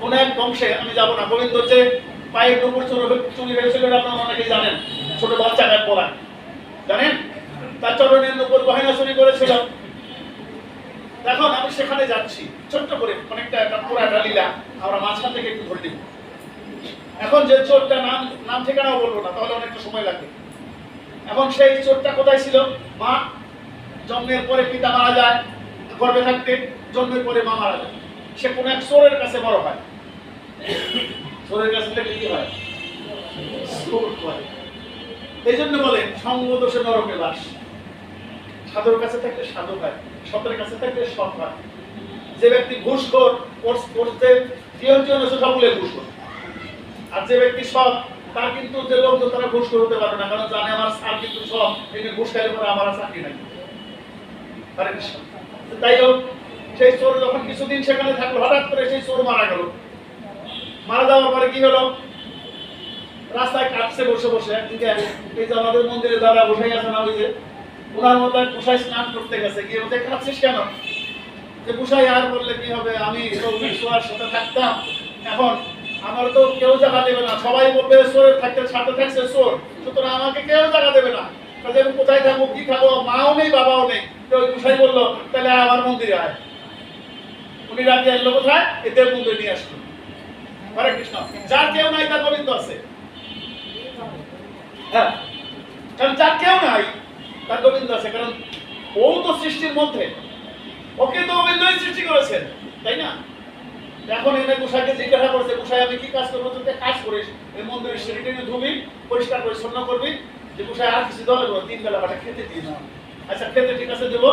কোন এক বংশে, আমি যাব না। গোবিন্দ যে পায়ের নুপুর চুরি চুরি হয়েছিল আপনারা অনেকেই জানেন। ছোট বাচ্চা গায়ে পড়া জানেন? তার চরণের নুপুর গহেনা চুরি করেছিল। এখন আমি সেখানে যাচ্ছি। ছোট্ট করে, অনেকটা একটা পুরা একটা লীলা আমরা মাঝখান থেকে একটু ধরে দিব এখন যে চোরটা নাম নাম ঠিকানাও বলব না, তাহলে অনেকটা সময় লাগবে এখন সেই চোরটা কোথায় ছিল? মা, জন্মের পরে পিতা মারা যায়, গর্ভে থাকতে জন্মের পরে মা মারা যায়। সে কোন এক চোরের কাছে বড় হয়। চোরের কাছে থেকে কি হয়? এই জন্য বলে সঙ্গ দোষে নরকে বাস। সাধুর কাছে থাকলে সাধু হয়, সতের কাছে থাকলে সৎ হয়। যে ব্যক্তি ঘুষখোর করতে জীবন সকলে ঘুষখোর আর যে ব্যক্তি সৎ, তার কিন্তু যে লোক তারা ঘুষ করতে পারবে না, কারণ জানে আমার স্যার কিন্তু সৎ এখানে ঘুষ খাইলে পরে আমার চাকরি নাই। তাই হোক, সেই চোর যখন কিছুদিন সেখানে থাকল, হঠাৎ করে সেই চোর মারা গেল। মারা যাওয়ার পরে কি হলো? রাস্তায় কাটছে বসে বসে। এই যে আমাদের মন্দিরে দাদা বসে গেছে না, ওই যে ওনার মতো কুসাই স্নান করতে গেছে। গিয়ে ওদের খাচ্ছিস কেন? যে কুসাই আর বললে কি হবে? আমি সোয়ার সাথে থাকতাম। এখন আমার তো কেউ জায়গা দেবে না। সবাই বলবে চোরের থাকতে সাথে থাকছে সোর। সুতরাং আমাকে কেউ জায়গা দেবে না। কাজে আমি কোথায় থাকব, কি খাব? মাও নেই, বাবাও নেই। তো ওই কুসাই বলল, তাহলে আমার মন্দিরে আয়। উনি রাতে এলো কোথায়? এই দেব মন্দিরে নিয়ে আসলো। হরে কৃষ্ণ। যার কেউ নাই তার গোবিন্দ আছে। হ্যাঁ কারণ যার কেউ নাই তার গোবিন্দ আছে। কারণ ও তো সৃষ্টির মধ্যে। ওকে তো গোবিন্দই সৃষ্টি করেছেন তাই না? এখন এনে গোসাইকে জিজ্ঞাসা করেছে গোসাই আমি কি কাজ করব? তুই কাজ করিস। এই মন্দিরের সিঁড়িটা নিয়ে ধুবি পরিষ্কার পরিচ্ছন্ন করবি। যে গোসাই আর কিছু লাগবে না, তিন বেলা বাটা খেতে দিই না আচ্ছা খেতে ঠিক আছে দেবো।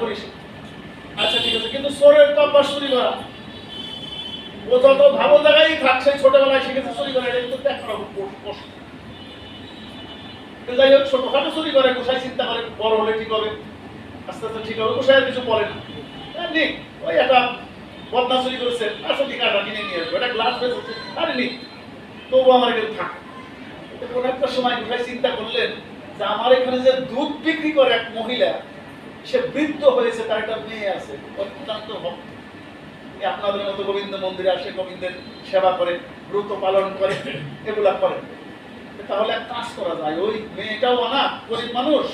করিস। আচ্ছা ঠিক আছে কিন্তু চোরের তো অভ্যাস চুরি করা। ও যত ভালো জায়গায় ছোটবেলায় শিখেছে চুরি এটা কিন্তু যাই হোক, ছোটখাটো চুরি করে চিন্তা করে, বড় হলে ঠিক হবে। আস্তে আস্তে ঠিক হবে কিছু না। এমনি ওই একটা চুরি করেছে কিনে নিয়ে আসব গ্লাস আরে নি তবু আমার এখানে থাক। একটা সময় চিন্তা করলেন যে আমার এখানে যে দুধ বিক্রি করে এক মহিলা, সে বৃদ্ধ হয়েছে, তার একটা মেয়ে আছে, অত্যন্ত ভক্ত। আপনাদের মতো গোবিন্দ মন্দিরে আসে, গোবিন্দের সেবা করে, ব্রত পালন করে, এগুলা করে। তাহলে এক কাজ করা যায়, ওই মেয়েটাও না, গরিব মানুষ।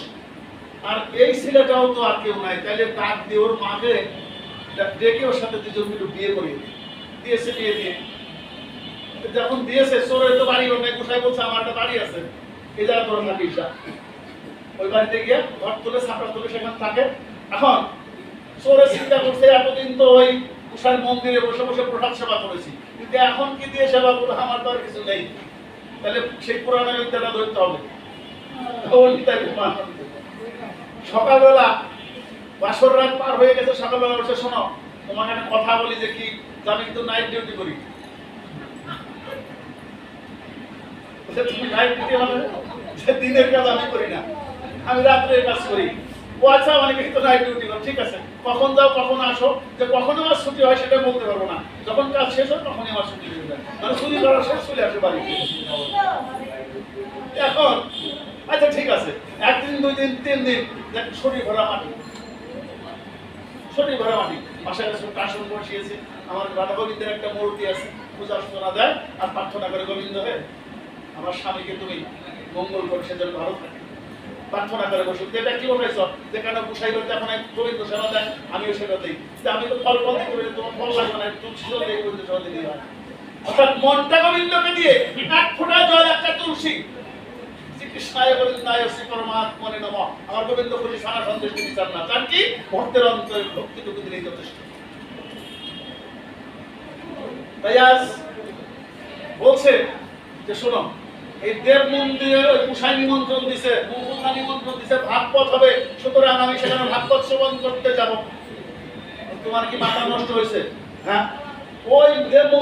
আর এই ছেলেটাও তো আর কেউ নাই তাহলে ডাক দিয়ে ওর মাকে ডেকে ওর সাথে দুজন মিলে বিয়ে করিয়ে দিয়েছে বিয়ে দিয়ে। যখন দিয়েছে চোরের তো বাড়ি ওর নাই, গোসাই বলছে, আমার একটা বাড়ি আছে। এই জায়গা তোর থাকে ঈশা ওই বাড়িতে গিয়ে ঘর তুলে, ছাপড়া তুলে সেখানে থাকে। এখন চোরে চিন্তা করছে, এতদিন তো ওই উষার মন্দিরে বসে বসে প্রসাদ সেবা করেছি। কিন্তু এখন কি দিয়ে সেবা করব, আমার তো আর কিছু নেই। তাহলে সেই পুরানো বিদ্যাটা ধরতে হবে। সকালবেলা বাসর রাত পার হয়ে গেছে, সকালবেলা বসে শোনো, তোমাকে একটা কথা বলি যে কি আমি কিন্তু নাইট ডিউটি করি। যে দিনের কাজ আমি করি না। আমি রাত্রের কাজ করি। ও আচ্ছা অনেকে কিন্তু নাইট ডিউটি করো ঠিক আছে। কখন যাও কখন আসো, যে কখন আমার ছুটি হয় সেটা বলতে পারব না। যখন কাজ শেষ হয় তখনই আমার ছুটি হয়ে যায়। মানে ছুটি করার শেষ, চলে আসে বাড়িতে এখন আচ্ছা ঠিক আছে, একদিন, দুই দিন, তিন দিন, দেখ, শরীর ভরা মাটি। শরীর ভরা মাটি। পাশে কাছে কাশন বসিয়েছে। আমার রাধা একটা মূর্তি আছে, পূজা অর্চনা দেয়, আর প্রার্থনা করে গোবিন্দ হয়ে আমার স্বামীকে তুমি মঙ্গল করে, সেজন্য ভালো থাকে। প্রার্থনা করে বসে। এটা কি বলেছ যেখানে গুসাই করতে এখন গোবিন্দ সেবা দেয়, আমিও সেবা দিই। যে আমি তো ফল ফল করে তোমার ফল লাগবে না তুলসী জল দিয়ে গোবিন্দ সেবা হয় অর্থাৎ মনটা গোবিন্দকে দিয়ে এক ফোঁটা জল, একটা তুলসী। যে শোনো এই দেব মন্দিরে কুষাই নিমন্ত্রণ দিছে নিমন্ত্রণ দিছে ভাগবত হবে। সুতরাং আমি সেখানে ভাগবত শ্রবণ করতে যাব। তোমার কি মাথা নষ্ট হয়েছে? হ্যাঁ? ওই দেব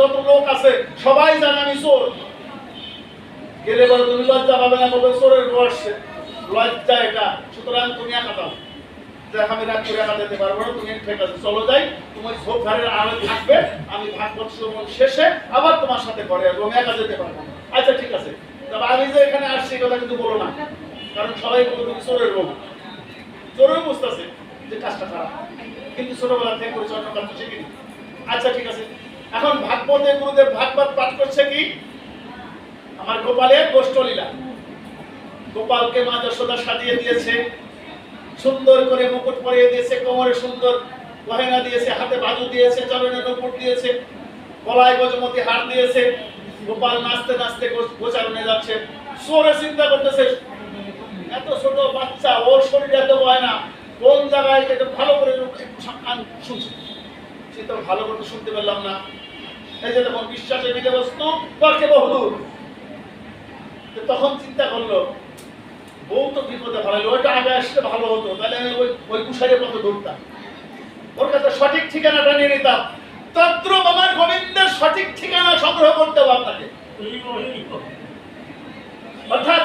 যত লোক আছে, সবাই জানে আমি চোর। গেলে তুমি লজ্জা পাবে না বলবে চোরের বয়সে লজ্জা এটা। সুতরাং তুমি একা দাও দেখ, আমি রাত করে একা যেতে পারব না, তুমি ঠিক আছে চলো যাই, তুমি ঝোপ আড়ে থাকবে, আমি ভাগবত শ্রবণ শেষে আবার তোমার সাথে ঘরে আসব একা যেতে পারব না। আচ্ছা ঠিক আছে। তবে আমি যে এখানে আসছি কথা কিন্তু বলো না। কারণ সবাই তুমি চোরের রোগ চোরেও বুঝতেছে যে কাজটা খারাপ। কিন্তু ছোটবেলা থেকে পরিচর্যা কাজ শিখিনি আচ্ছা ঠিক আছে। এখন ভাগবতে গুরুদেব ভাগবত পাঠ করছে কি? আমার গোপালের গোষ্ঠলীলা। গোপালকে মা যশোদা সাজিয়ে দিয়েছে। সুন্দর করে মুকুট পরিয়ে দিয়েছে, কোমরে সুন্দর গহেনা দিয়েছে, হাতে বাজু দিয়েছে, চরণে নুপুর দিয়েছে, গলায় গজমতি হার দিয়েছে। গোপাল নাচতে নাচতে গোচারণে যাচ্ছে। সোরে চিন্তা করতেছে, এত ছোট বাচ্চা, ওর শরীর এত বয় না কোন জায়গায় এটা ভালো করে শুনছে? সে তো ভালো করে শুনতে পেলাম না। এই যে তখন বস্তু বহুদূর তখন চিন্তা করল, বউ তো বিপদে ফেলালো ওইটা আগে আসলে ভালো হতো, তাহলে ওই ওই কুশারে কত ধরতাম। ওর কাছে সঠিক ঠিকানাটা নিয়ে নিতাম। তদ্রুপ আমার গোবিন্দের সঠিক ঠিকানা সংগ্রহ করতে হবে আপনাকে। অর্থাৎ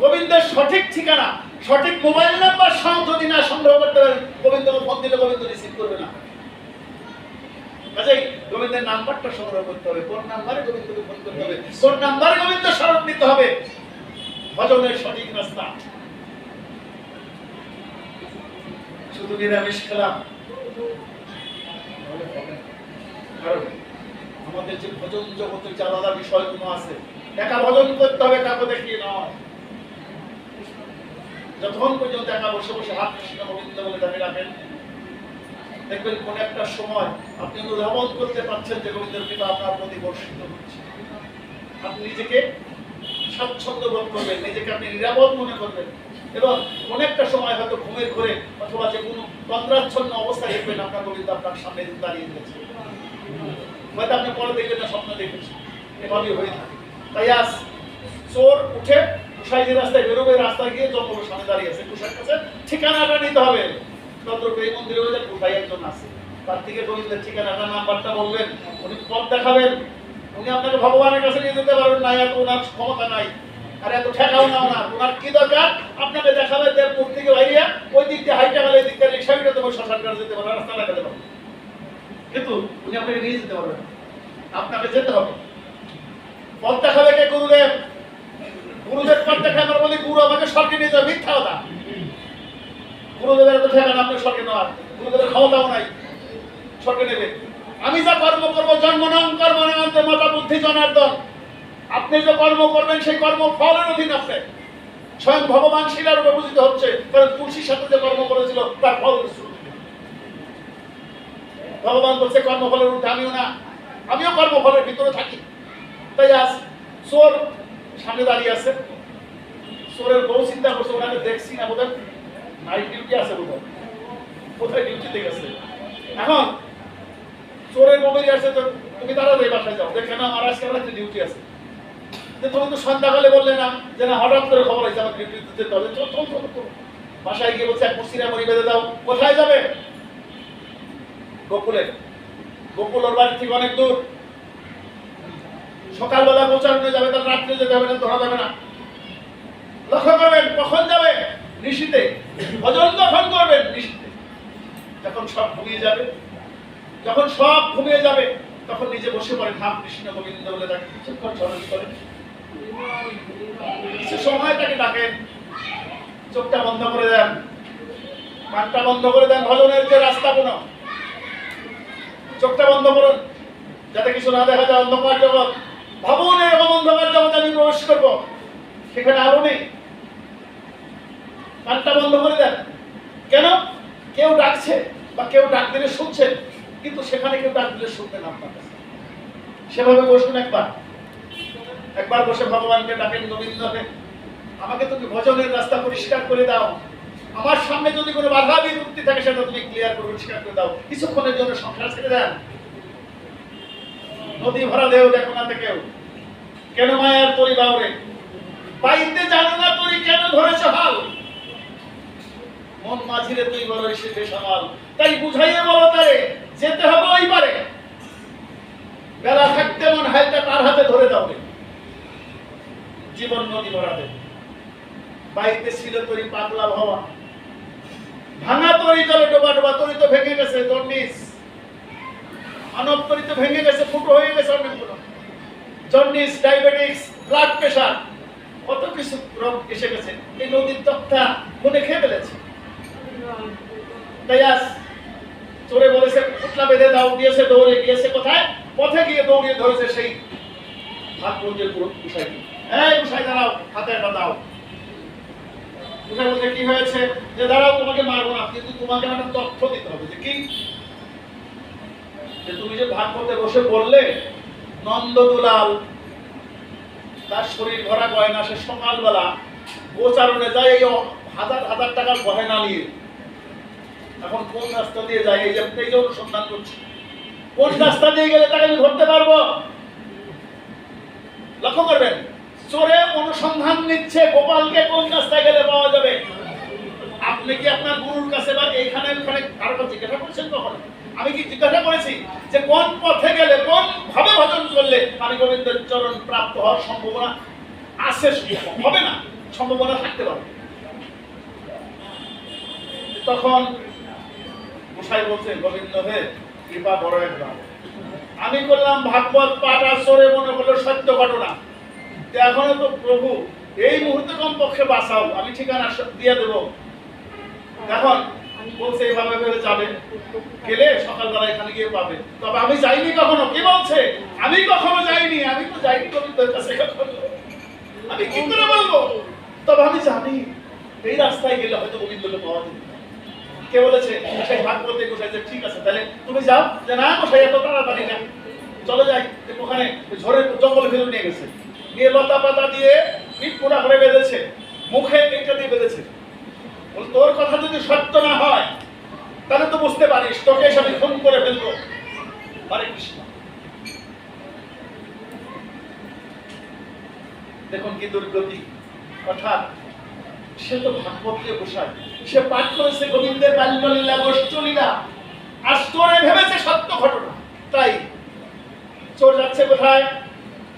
গোবিন্দের সঠিক ঠিকানা, সঠিক মোবাইল নাম্বার সহ যদি না সংগ্রহ করতে পারেন, গোবিন্দ ফোন দিলে গোবিন্দ রিসিভ করবে না। কাজেই গোবিন্দের নাম্বারটা সংগ্রহ করতে হবে কোন নাম্বারে গোবিন্দকে ফোন করতে হবে কোন নাম্বারে গোবিন্দ স্মরণ নিতে হবে। ভজনের সঠিক রাস্তা। শুধু নিরামিষ খেলাম। আমাদের যে ভজন জগতের যে আলাদা বিষয়গুলো আছে, একা ভজন করতে হবে, কাকে দেখিয়ে নয় যতক্ষণ পর্যন্ত একা বসে বসে হাত কৃষ্ণ গোবিন্দ বলে দাঁড়িয়ে রাখেন, দেখবেন কোন একটা সময় আপনি অনুধাবন করতে পারছেন যে গোবিন্দের আপনার প্রতি বর্ষিত হচ্ছে। আপনি নিজেকে স্বাচ্ছন্দ্য বোধ করবেন, নিজেকে আপনি নিরাপদ মনে করবেন। এবং কোন একটা সময় হয়তো ঘুমের ঘরে অথবা যে কোনো তন্দ্রাচ্ছন্ন অবস্থায় দেখবেন আপনার গোবিন্দ আপনার সামনে দাঁড়িয়ে দিয়েছে হয়তো আপনি পরে না স্বপ্ন হয়ে থাকে। তাই চোর উঠে যে রাস্তায় বেরোবে, রাস্তায় গিয়ে সামনে দাঁড়িয়ে আছে। কুশার কাছে ঠিকানাটা নিতে হবে। এই মন্দিরে ওই যে কুশাই একজন আছে। তার থেকে ঠিকানাটা, নাম্বারটা বলবেন, উনি পথ দেখাবেন। উনি আপনাকে ভগবানের কাছে নিয়ে যেতে পারবেন না, এত ওনার ক্ষমতা নাই। আর এত ঠেকাও না ওনার। ওনার কি দরকার? আপনাকে দেখাবে দেড়পুর থেকে বাইরে, ওই দিক দিয়ে হাইটা গেলে দিক দিয়ে রিক্সা বিরত শ্মশান যেতে রাস্তা দেখাতে পারবেন কিন্তু উনি আপনাকে নিয়ে যেতে পারবেন। আপনাকে যেতে হবে। পথ দেখাবে কে গুরুদেব গুরুদেব দেখায় আমরা বলি, গুরু আমাকে স্বর্গে নিয়ে যাবে। মিথ্যা কথা। গুরুদেবের ঠেকান স্বর্গে নেওয়ার। গুরুদেবের ক্ষমতাও নাই। স্বর্গে নেবে। আমি যা কর্ম করব, জন্ম নাম কর্ম নামান্তে মাতা বুদ্ধি জনার্দন। আপনি যে কর্ম করবেন, সেই কর্ম ফলের অধীন আছে। স্বয়ং ভগবান শিলার রূপে পূজিত হচ্ছে, কারণ তুলসীর সাথে যে কর্ম করেছিল, তার ফল ভগবান বলছে, কর্মফলের ঊর্ধ্বে আমিও না। আমিও কর্মফলের ভিতরে থাকি। তাই আজ চোর সামনে দাঁড়িয়ে আছে। চোরের বউ চিন্তা করছে, ওনাকে দেখছি না বোধহয়। নাইট ডিউটি আছে বোধহয়। কোথায় ডিউটিতে গেছে। এখন চোরের মোবাইল আছে তো তুমি তাড়াতাড়ি বাসায় যাও। দেখে না, আমার আজকে রাত্রে ডিউটি আছে। যে তুমি তো সন্ধ্যাকালে বললে না, যে না, হঠাৎ করে খবর হয়েছে আমার ডিউটি যেতে হবে। বাসায় গিয়ে বলছে, এক মুসিরা মরি বেঁধে দাও। কোথায় যাবে? গোকুলে গোকুল ওর বাড়ি থেকে অনেক দূর। সকালবেলা পৌঁছানো যাবে তার রাত্রে যেতে হবে, না ধরা যাবে না। লক্ষ্য করবেন, কখন যাবে? নিশিতে। ভজন কখন করবেন নিশিতে। যখন সব ঘুমিয়ে যাবে, যখন সব ঘুমিয়ে যাবে, তখন নিজে বসে পড়ে ধাম কৃষ্ণ গোবিন্দ বলে তাকে কিছুক্ষণ স্মরণ করেন। কিছু সময় তাকে ডাকেন। চোখটা বন্ধ করে দেন। কানটা বন্ধ করে দেন। ভজনের যে রাস্তা কোনো। চোখটা বন্ধ করুন। যাতে কিছু না দেখা যায়, অন্ধকার জগৎ। ভাবুন এরকম অন্ধকার জগৎ আমি প্রবেশ করব। সেখানে আলো নেই। কানটা বন্ধ করে দেন। কেন? কেউ ডাকছে বা কেউ ডাক দিলে শুনছেন কিন্তু সেখানে কেউ ডাক দিলে শুনবেন আপনার। কাছে সেভাবে বসুন একবার। একবার বসে ভগবানকে ডাকেন, গোবিন্দকে। আমাকে তুমি ভজনের রাস্তা পরিষ্কার করে দাও। আমার সামনে যদি কোনো বাধা বিমুক্তি থাকে, সেটা তুমি ক্লিয়ার করে পরিষ্কার করে দাও। কিছুক্ষণের জন্য সংসার ছেড়ে দেন। নদী ভরা দেও দেখো না কেউ। কেন মায়ার তরি বাউরে? পাইতে জানো না তরি কেন ধরেছ হাল? মন মাঝিরে তুই বড় এসে বেসামাল তাই বুঝাইয়ে বলো তারে, যেতে হবে ওই পারে। বেলা থাকতে মন হাইটা তার হাতে ধরে দাও। জীবন নদী ভরাতে বাইতে ছিল তরি পাতলা হওয়া ভাঙা তরি জলে ডোবা ডোবা তরি তো ভেঙে গেছে জন্ডিস মানব তরি তো ভেঙে গেছে, ফুটো হয়ে গেছে অনেকগুলো। জন্ডিস ডায়াবেটিস ব্লাড প্রেশার কত কিছু রোগ এসে গেছে। এই নদীর তক্তা মনে খেয়ে ফেলেছে। তাই চোরে বলেছে, পুতলা বেঁধে দাও দিয়েছে দৌড়ে, গিয়েছে কোথায়? পথে গিয়ে দৌড়িয়ে ধরেছে সেই ভাগবন্দের গুসাইকে এই গুসাই দাঁড়াও হাতে দাও। গুসাই বলছে কি হয়েছে? যে দাঁড়াও, তোমাকে মারবো না। কিন্তু তোমাকে একটা তথ্য দিতে হবে, যে কি? যে তুমি যে ভাগবতে বসে বললে, নন্দদুলাল, তার শরীর ভরা গয়না, সে সকালবেলা গোচারণে যায় এই হাজার হাজার টাকার গয়না নিয়ে। এখন কোন রাস্তা দিয়ে যায়? এই যে এই যে অনুসন্ধান করছি। কোন রাস্তা দিয়ে গেলে তাকে আমি ধরতে পারব? লক্ষ্য করবেন? চোরে অনুসন্ধান নিচ্ছে, গোপালকে কোন রাস্তায় গেলে পাওয়া যাবে? আপনি কি আপনার গুরুর কাছে বা এইখানে কারও কাছে জিজ্ঞাসা করেছেন কখন? আমি কি জিজ্ঞাসা করেছি যে কোন পথে গেলে, কোন ভাবে ভজন করলে আমি গোবিন্দের চরণ প্রাপ্ত হওয়ার সম্ভাবনা আছে? হবে না, সম্ভাবনা থাকতে পারে। তখন গোসাই বলছেন, গোবিন্দ হে, কৃপা বড় একবার। আমি করলাম ভাগবত পাঠ আর সরে মনে হলো সত্য ঘটনা। এখনও তো প্রভু, এই মুহূর্তে কমপক্ষে বাঁচাও, আমি ঠিকানা দিয়ে দেবো। এখন বলছে এইভাবে ভেবে যাবে। গেলে সকালবেলা এখানে গিয়ে পাবে। তবে আমি যাইনি কখনো, কি বলছে? আমি কখনো যাইনি, আমি তো যাইনি গোবিন্দের কাছে আমি কি করে বলব? তবে আমি জানি, এই রাস্তায় গেলে হয়তো পাওয়া কে বলেছে? ভাগ বলতে গোসাই ঠিক আছে, তাহলে তুমি যাও। যে না, গোসাই, এত তাড়াতাড়ি না। চলে যাই ওখানে ঝড়ের জঙ্গলে ফেলে নিয়ে গেছে। নিয়ে লতা পাতা দিয়ে পিঠ পোড়া করে বেঁধেছে, মুখে এটা দিয়ে বেঁধেছে। তোর কথা যদি সত্য না হয়, তাহলে তো বুঝতে পারিস, তোকে এসে আমি খুন করে ফেলব। হরে কৃষ্ণ। দেখুন কি দুর্গতি। অর্থাৎ, সে তো ভাগবতীয় গোসাই সে পাঠ করেছে গোবিন্দের বাল্যলীলা, গোষ্ঠলীলা। আর চোরে ভেবেছে সত্য ঘটনা। তাই চোর যাচ্ছে কোথায়?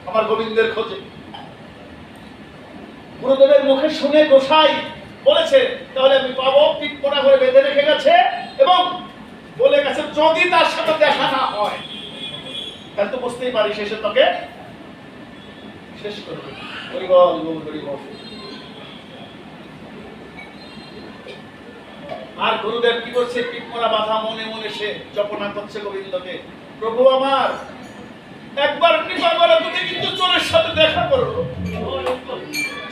আমার গোবিন্দের খোঁজে। গুরুদেবের মুখে শুনে গোসাই বলেছে, তাহলে আমি পাবো, পিঠ পোড়া করে বেঁধে রেখে গেছে এবং বলে গেছে, যদি তার সাথে দেখা না হয়, তাহলে তো বুঝতেই পারি শেষে তোকে শেষ করবে আর গুরুদেব কি করছে? পিঠমরা বাধা মনে মনে সে জপনা করছে গোবিন্দকে। প্রভু আমার একবার কৃপা তুমি কিন্তু চোরের সাথে দেখা করো।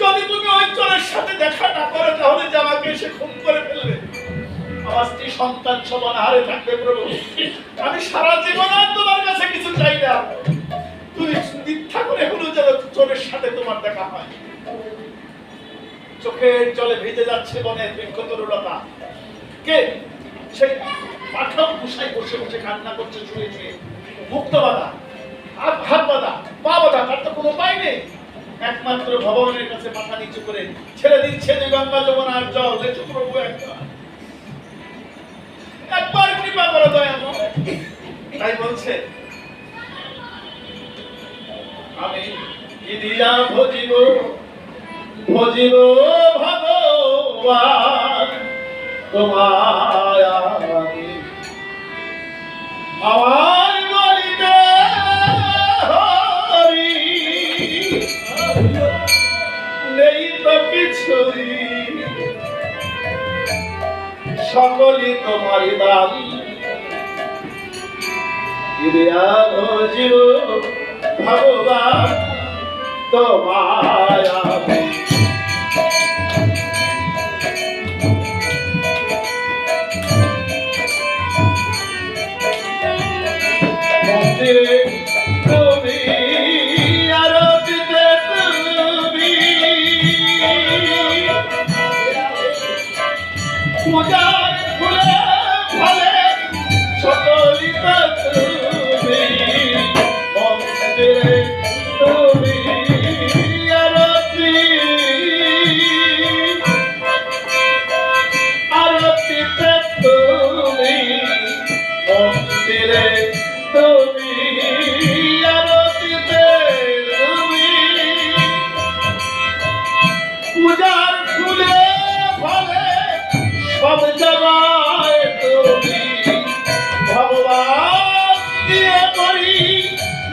যদি তুমি ওই চোরের সাথে দেখা না করো, তাহলে যে এসে খুন করে ফেলবে। আমার স্ত্রী সন্তান সমান হারে থাকবে প্রভু। আমি সারা জীবন আর তোমার কাছে কিছু চাই না। তুমি মিথ্যা করে হলো যেন চোরের সাথে তোমার দেখা হয়। চোখের জলে ভিজে যাচ্ছে বনের বৃক্ষতরুলতা। কে? সেই গুসাই বসে বসে কান্না করছে, শুয়ে শুয়ে। মুক্ত বাধা হাত হাত বাধা পা বাধা তার তো কোনো উপায় নেই একমাত্র ভগবানের কাছে মাথা নিচু করে ছেড়ে দিচ্ছে যে গঙ্গা যমুনার জল। লেচু প্রভু, একবার। কৃপা করো দয়া তাই বলছে, আমি কি ভজিব ভজিব ভগবান, তোমায় আমি আমার তো সকলই তোমার দান। ক্রিয়া ভগবান তোমায়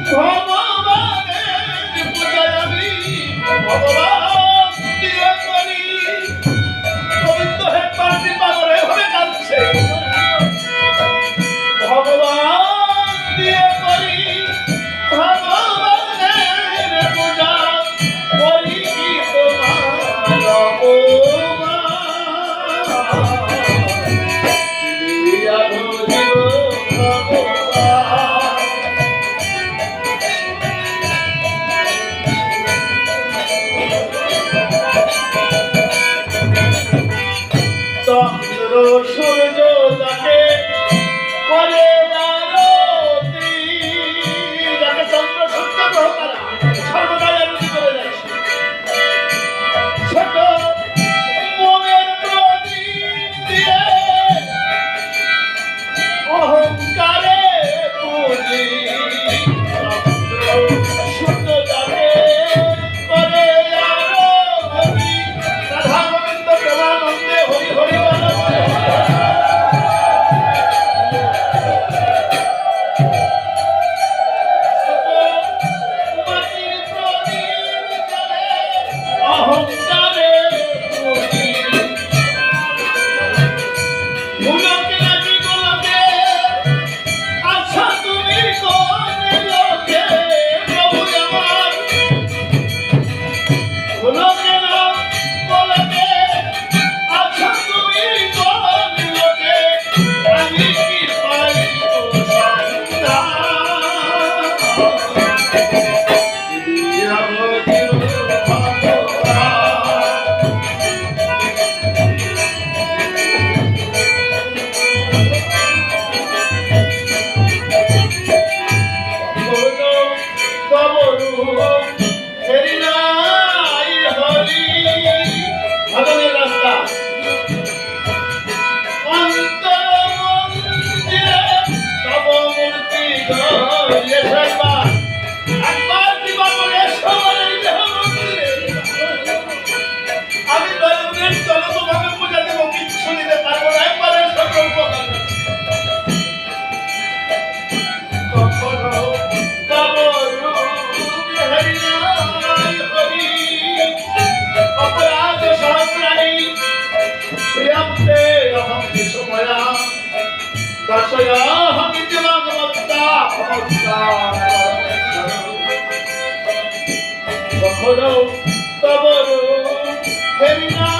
ভগবানের পূজা আমি ভগবান দর্শয়াহমিতি ভগবত্তা ভগবত্তা কখনো তব রূপ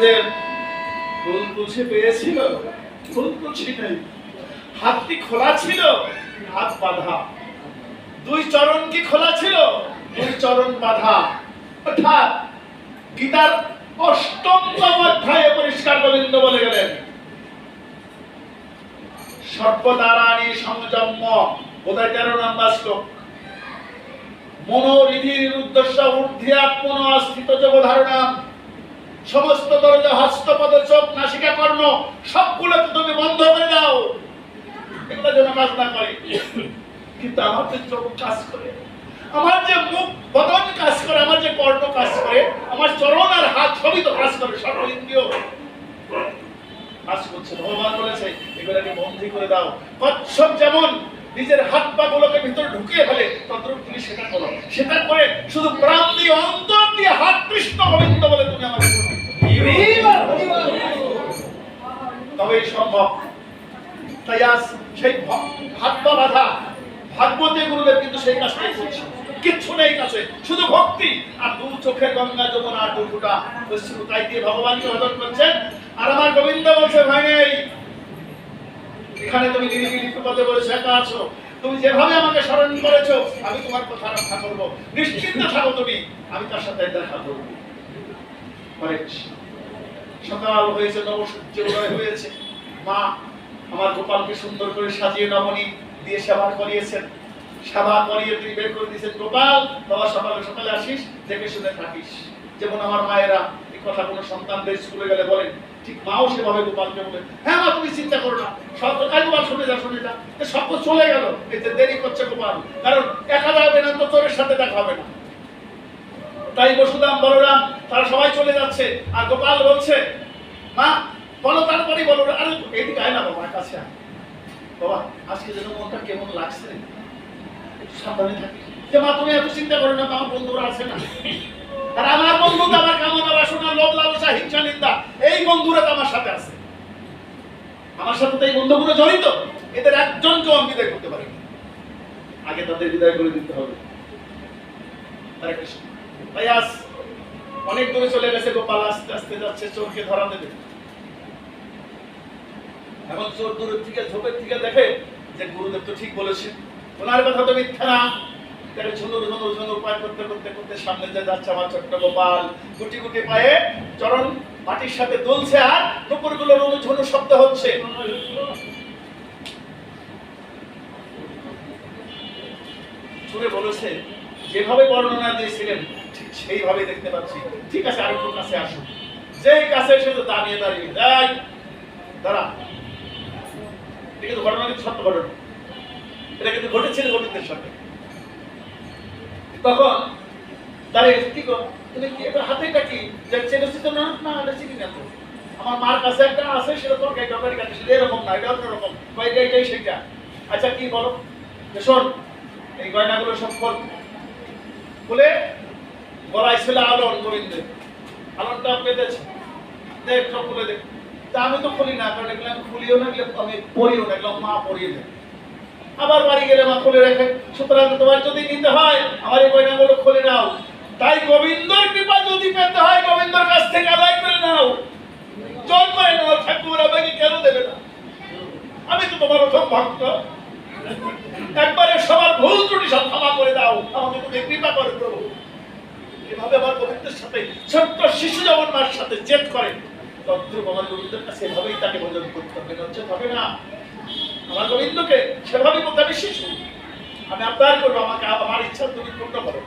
গুরুদেব ফুল তুলসী পেয়েছিল? ফুল তুলসী নেই। হাতটি খোলা ছিল, হাত বাঁধা। দুই চরণ কি খোলা ছিল? দুই চরণ বাঁধা। অর্থাৎ গীতার অষ্টমতম অধ্যায়ে পরিষ্কার গোবিন্দ বলে গেলেন সর্বদারাণী সংযম্য, বোধহয় তেরো নম্বর শ্লোক। মনোরিধির উদ্দেশ্য ঊর্ধ্বাত্মন স্থিত যোগ ধারণা সমস্ত দরজা হস্তপদ চোখ নাসিকা কর্ণ সবগুলোকে তুমি বন্ধ করে দাও। এগুলো যেন কাজ না করে কিন্তু আমার যে চোখ কাজ করে, আমার যে মুখ বদন কাজ করে, আমার যে কর্ণ কাজ করে, আমার চরণ আর হাত সবই তো কাজ করে সর্ব ইন্দ্রিয়। কাজ করছে, ভগবান বলেছে, এগুলোকে বন্দি করে দাও। কচ্ছপ যেমন নিজের হাত পা গুলোকে ভিতরে ঢুকিয়ে ফেলে, তদ্রুপ তুমি সেটা করো সেটা করে শুধু প্রাণ দিয়ে, অন্তর দিয়ে হাত কৃষ্ণ গোবিন্দ বলে তুমি আমাকে। তবেই সম্ভব তাই আজ সেই হাত পা বাঁধা ভাগবতী গুরুদেব কিন্তু সেই কাজটাই করছে কিচ্ছু নেই কাছে শুধু ভক্তি। আর দু চোখের গঙ্গা যমুনা আর দু ফুটা। অশ্রু তাই দিয়ে ভগবানকে ভজন করছেন। আর আমার গোবিন্দ বলছে, ভাই নেই এখানে তুমি নিরিবিলি বলেছ একা আছো। তুমি যেভাবে আমাকে স্মরণ করেছ, আমি তোমার কথা রক্ষা করব। নিশ্চিন্ত থাকো তুমি, আমি তার সাথে দেখা করব। সকাল হয়েছে নবসূর্য উদয় হয়েছে। মা আমার গোপালকে সুন্দর করে সাজিয়ে নমনি দিয়ে সেবা করিয়েছেন। সেবা করিয়ে তিনি বের করে দিয়েছেন। গোপাল, বাবা, সকালে সকালে আসিস, দেখে শুনে থাকিস। যেমন আমার মায়েরা এই কথা কোনো সন্তানদের স্কুলে গেলে বলেন ঠিক মাও সেভাবে গোপালকে বলে হ্যাঁ মা, তুমি চিন্তা করো না। তো গোপাল শুনে যা শুনে যা এ তো চলে গেল। এতে দেরি করছে গোপাল। কারণ একা যাবে না তো তোরের সাথে দেখা হবে না। তাই বসুদাম বলরাম, তারা সবাই চলে যাচ্ছে। আর গোপাল বলছে, মা, বলো তারপরে বলো। আরে এইদিকে আয় না বাবা কাছে আয়। বাবা, আজকে যেন মনটা কেমন লাগছে। একটু সাবধানে থাকিস যে মা, তুমি এত চিন্তা করো না আমার বন্ধুরা আছে না। আর আমার বন্ধু তো আমার কামনা বাসনা লোভ লালসা, হিংসা, নিন্দা, এই বন্ধুরা তো আমার সাথে আছে। আমার সাথে তো এই বন্ধুগুলো জড়িত। এদের একজনকেও আমি বিদায় করতে পারি আগে তাদের বিদায় করে দিতে হবে। আজ অনেক দূরে চলে গেছে গোপাল, আস্তে আস্তে যাচ্ছে, চোরকে ধরা দেবে। এখন চোর দূরের থেকে ঝোপের থেকে দেখে যে গুরুদেব তো ঠিক বলেছেন। ওনার কথা তো মিথ্যা না। তাহলে ঝুনুর ঝুনুর ঝুনুর পায় করতে করতে করতে সামনে যে যাচ্ছে আমার ছোট্ট গোপাল গুটি গুটি পায়ে চরণ মাটির সাথে দুলছে আর নুপুরগুলো ঝুনু শব্দ হচ্ছে। সুরে বলেছে, যেভাবে বর্ণনা দিয়েছিলেন, ঠিক সেইভাবে দেখতে পাচ্ছি। ঠিক আছে, আরেকটু কাছে আসুন। যেই কাছে এসে তো দাঁড়িয়ে দাঁড়িয়ে। যাই দাঁড়া। এটা কিন্তু ঘটনা কিন্তু সত্য ঘটনা। এটা কিন্তু ঘটেছিল ঘটিতের সাথে। তখন দাঁড়িয়ে কি তুমি কি এটা হাতে এটা কি? যে চেনেছি তো না? না, এটা চিনি না তো। আমার মার কাছে একটা আছে, সেটা তোর গায়ে তরকারি কাছে। সেটা এরকম না, এটা অন্যরকম। এটা এটাই সেটা। আচ্ছা কি বলো? যে শোন, এই গয়নাগুলো সব খোল। খুলে গলায় ছিল আলন গোবিন্দের আলনটা পেতেছে। দেখ সব খুলে দেখ তা আমি তো খুলি না, কারণ এগুলো আমি খুলিও না, এগুলো আমি পড়িও না, এগুলো মা পড়িয়ে দেয়। আবার বাড়ি গেলে মা খুলে রেখে। সুতরাং তোমার যদি নিতে হয়, আমার এই গয়নাগুলো খুলে নাও। তাই গোবিন্দর কৃপা যদি পেতে হয়, গোবিন্দর কাছ থেকে আদায় করে নাও। জল করে নাও ঠাকুর আমাকে কেন দেবে না? আমি তো তোমার প্রথম ভক্ত। একবারে সবার ভুল ত্রুটি সব ক্ষমা করে দাও। আমাকে তুমি কৃপা করে প্রভু। এভাবে আমার গোবিন্দের সাথে, ছোট্ট শিশু যেমন মার সাথে জেদ করে তদ্রুপ গোবিন্দের কাছে এভাবেই তাকে ভোজন করতে হবে। নচেত হবে না। আমার গোবিন্দকে সেভাবে বলতে আমি শিশু আমি আবদার করব, আমাকে আমার ইচ্ছা তুমি পূর্ণ করো।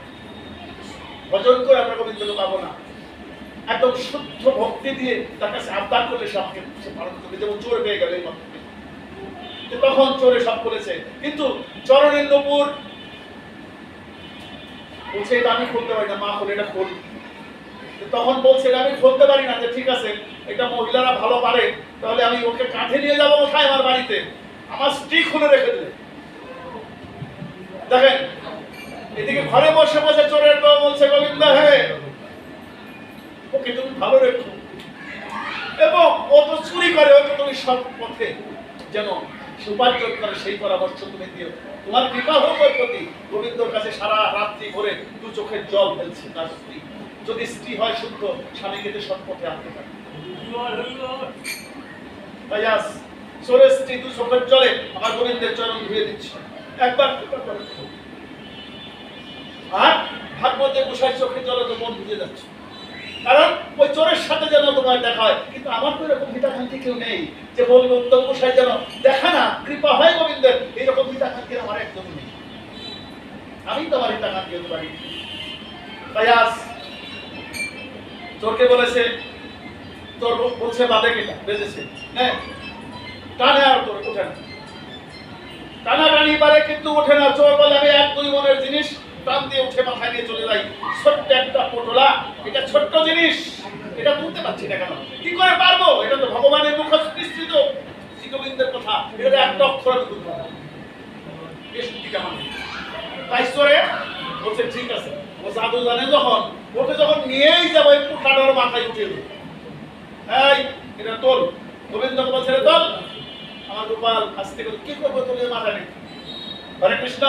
ভজন করে আমরা গোবিন্দকে পাবো না। একদম শুদ্ধ ভক্তি দিয়ে তার কাছে আবদার করলে সে আমাকে সে পালন করবে। যেমন চোর পেয়ে গেল এই তখন চোরে সব করেছে কিন্তু চরণের নপুর। বলছে, এটা আমি খুলতে পারি না, মা খুলে এটা খোল। তখন বলছে আমি খুলতে পারি না। যে ঠিক আছে, এটা মহিলারা ভালো পারে, তাহলে আমি ওকে কাঁধে নিয়ে যাব কোথায় আমার বাড়িতে? আমার স্ত্রী খুলে রেখে দিলে। দেখেন, এদিকে ঘরে বসে বসে চোরের বউ বলছে, গোবিন্দা, হে, ওকে তুমি ভালো রেখো। এবং ও তো চুরি করে ওকে তুমি সব পথে যেন সুপার্জন করে, সেই পরামর্শ তুমি দিও। তোমার ওর প্রতি। গোবিন্দর কাছে সারা রাত্রি ভরে দু চোখের জল ফেলছে তার স্ত্রী। যদি স্ত্রী হয় শুদ্ধ স্বামীকে সৎ পথে আনতে পারে গোবিন্দের চরণ ধুয়ে তো সাথে যেন তোমার দেখা হয়, কিন্তু আমার তো এরকম হিতাকাঙ্ক্ষী কেউ নেই যে বলবে, উত্তম গোসাই যেন দেখা না, কৃপা হয় গোবিন্দের। এইরকম হিতাকাঙ্ক্ষী আমার একদম নেই। আমি তো আমার হিতাকাঙ্ক্ষী হতে পারি। তাই আজ চোরকে বলেছে, তোর বলছে বাদে কেটা বেজেছে হ্যাঁ? টানে আর কিন্তু ওঠে না, চোর বলে এক দুই মনের জিনিস উঠে এটা ছোট্ট পারছি না তাই চোরে বলছে, ঠিক আছে। যখন, ওকে যখন নিয়েই যাব মাথায় দেবো। এই, এটা তোল। গোবিন্দ বলছে তোল। আমার গোপাল আস্তে করে কি করব তোলে মাথা নেই হরে কৃষ্ণ।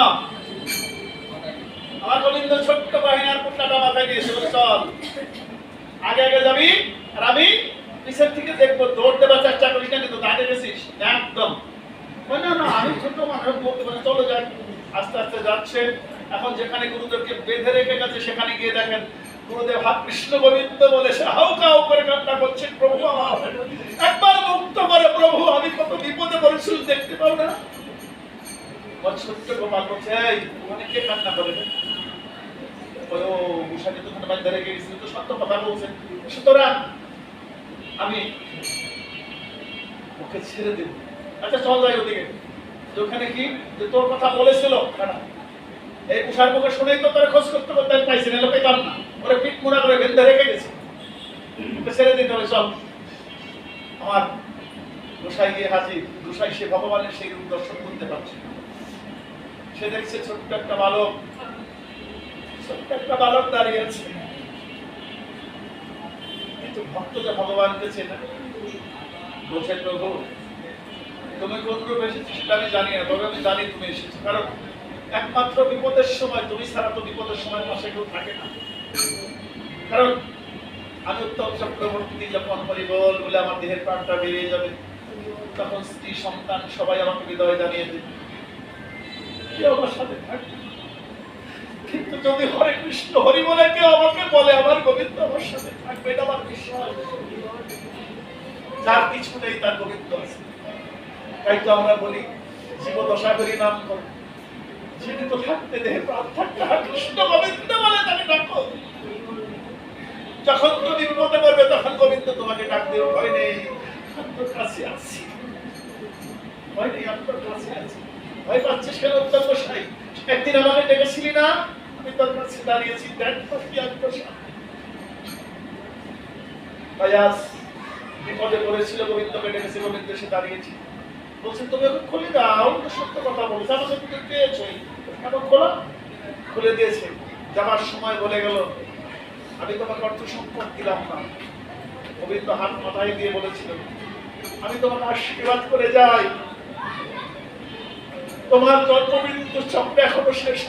আমার গোবিন্দ ছোট্ট বাহিনার পুটলাটা মাথায় নিয়েছে চল, আগে আগে যাবি আর আমি পিছের থেকে দেখব, দৌড় দেবার চেষ্টা করিস না, কিন্তু দাঁড়িয়ে গেছিস একদম। না না আমি ছোট মানুষ বলতে পারি চলো যাই। আস্তে আস্তে যাচ্ছে। এখন যেখানে গুরুদেবকে বেঁধে রেখে গেছে, সেখানে গিয়ে দেখেন গুরুদেব হাত কৃষ্ণ গোবিন্দ বলে সে হাউ কাউ করে কান্না করছেন, প্রভু একবার মুক্ত করে, প্রভু, আমি কত বিপদে পড়েছিল দেখতে পাও না। ছোট্ট গোপাল বলছে, এই কে কান্না করে ও উষাকে তো রেখে গেছিল তো সত্য কথা বলছে সুতরাং আমি ওকে ছেড়ে দেব। আচ্ছা চল যাই ওদিকে। ওখানে কি? যে তোর কথা বলেছিল কারা এই উষার মুখে শুনেই তো তোর খোঁজ করতে করতে পাইছি না পেতাম না। ওরে পিঠ মোড়া করে বেঁধে রেখে গেছে ছেড়ে দিতে হবে, চল। আমার গোসাই গিয়ে হাজির। গোসাই সে ভগবানের সেই রূপ দর্শন করতে পারছে সে দেখছে ছোট্ট একটা বালক। ছোট্ট একটা বালক দাঁড়িয়ে আছে। কিন্তু ভক্ত যে ভগবানকে চেনে বলছে, প্রভু, তুমি কোন রূপে এসেছ সেটা আমি জানি না, তবে আমি জানি তুমি এসেছ। কারণ একমাত্র বিপদের সময়, তুমি ছাড়া তো বিপদের সময় পাশে কেউ থাকে না। কারণ আমি উত্তম চক্রবর্তী যখন বলে আমার দেহের প্রাণটা যাবে, তখন স্ত্রী, সন্তান সবাই আমাকে জানিয়ে দেবে। আমার সাথে কিন্তু যদি হরে কৃষ্ণ হরি বলে কেউ আমাকে বলে, আমার গোবিন্দ আমার সাথে থাকবে, এটা আমার যার কিছু নেই তার গোবিন্দ আছে। তাই তো আমরা বলি জীবদশা করি নাম করো। জীবিত থাকতে দেহে প্রাণ থাকতে কৃষ্ণ গোবিন্দ বলে তাকে ডাকো। যখন তুমি বিপদে পড়বে তখন গোবিন্দ তোমাকে ডাক দেবে ভয় নেই তোর কাছে আছি। ভয় নেই আমি তোর কাছে আছি। ভয় পাচ্ছিস কেন উত্তম গোসাই একদিন আমাকে ডেকেছিলি না? আমি তোর কাছে দাঁড়িয়েছি, দেখ কি আজ বিপদে পড়েছিল গোবিন্দকে, ডেকেছে গোবিন্দ সে দাঁড়িয়েছি। বলছে, তুমি ওকে খুলে দাও সত্য কথা বলছে, আমাকে তুমি পেয়েছই। খোলা খুলে দিয়েছে, যাবার সময় বলে গেল, আমি তোমাকে অর্থ সম্পদ দিলাম না। গোবিন্দ হাত মাথায় দিয়ে বলেছিল, আমি তোমাকে আশীর্বাদ করে যাই। তোমার জন্ম মৃত্যুর চক্র এখনও শেষ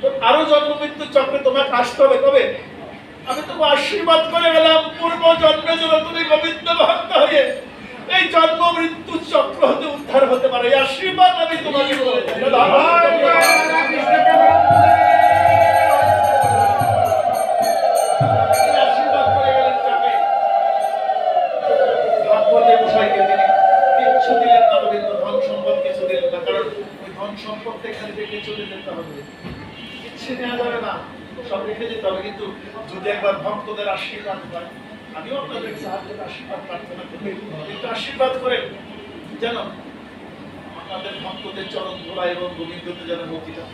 তো আরও জন্ম মৃত্যুর চক্রে তোমাকে আসতে হবে। তবে আমি তোমাকে আশীর্বাদ করে গেলাম। পূর্ব জন্মে যেন তুমি গোবিন্দ ভক্ত হয়ে এই জন্ম মৃত্যু চক্র হতে উদ্ধার হতে পারে। আশীর্বাদ আমি তোমাকে সব রেখে যেতে হবে, কিন্তু যদি একবার ভক্তদের আশীর্বাদ পায় আমিও আপনাদের সাহায্যের আশীর্বাদ প্রার্থনা করি। কিন্তু আশীর্বাদ করে যেন আমাদের ভক্তদের চরম ধোলা এবং গোবিন্দতে যেন মতিটা